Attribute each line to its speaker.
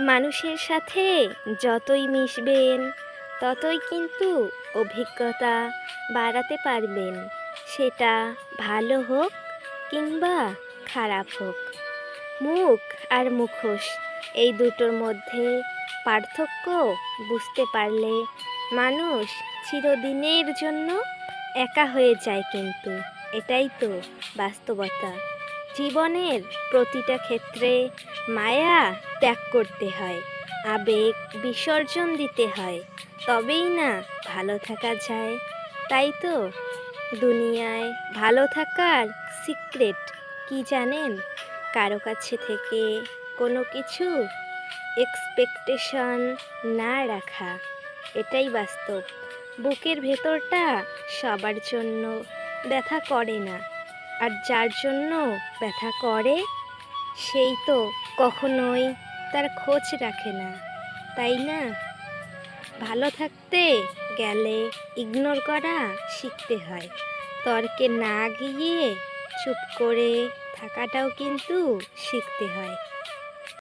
Speaker 1: মানুষের সাথে যতই মিশবেন, ততই কিন্তু অভিজ্ঞতা বাড়াতে পারবেন। সেটা ভালো হোক কিংবা খারাপ হোক। মুখ আর মুখোশ, এই দুটোর মধ্যে পার্থক্য বুঝতে পারলে মানুষ চিরদিনের জন্য একা হয়ে যায় কিন্তু। এটাই তো বাস্তবতা। জীবনের প্রতিটা ক্ষেত্রে মায়া ত্যাগ করতে হয়, আবেগ বিসর্জন দিতে হয়, তবেই না ভালো থাকা যায়। তাই তো, দুনিয়ায় ভালো থাকার সিক্রেট কি জানেন? কারও কাছে থেকে কোনো কিছু এক্সপেকটেশন না রাখা, এটাই বাস্তব। বুকের ভেতরটা সবার জন্য ব্যথা করে না। আর যার জন্য ব্যথা করে, সেই তো কখনোই তার খোঁজ রাখে না, তাই না? ভালো থাকতে গেলে ইগনোর করা শিখতে হয়। তর্কে না গিয়ে চুপ করে থাকাটাও কিন্তু শিখতে হয়।